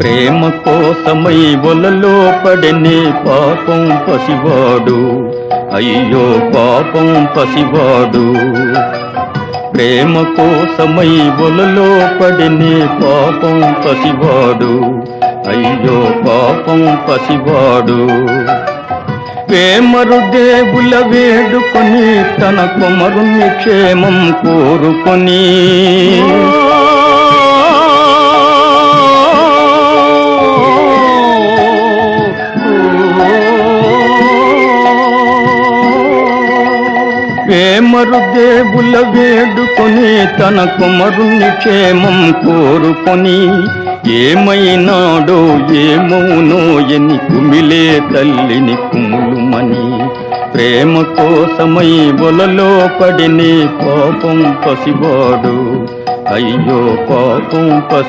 ప్రేమ కోసమై వలలో పడనే పాపం పసివాడు. అయ్యో పాపం పసివాడు. ప్రేమ కోసమై వలలో పడనే పాపం పసివాడు. అయ్యో పాపం పసివాడు. వేమరు దేవుల వేడుకొని తన కుమరుని క్షేమం కోరుకొని వేమరు దేవుల వేడుకొని తన కుమరుని క్షేమం కోరుకొని ఏమైనాడో ఏమౌనో ఎని కుమిలే తల్లిని కుములుమని. ప్రేమ కోసమై వలలో పడిని పాపం పసివాడు. అయ్యో పాపం పసి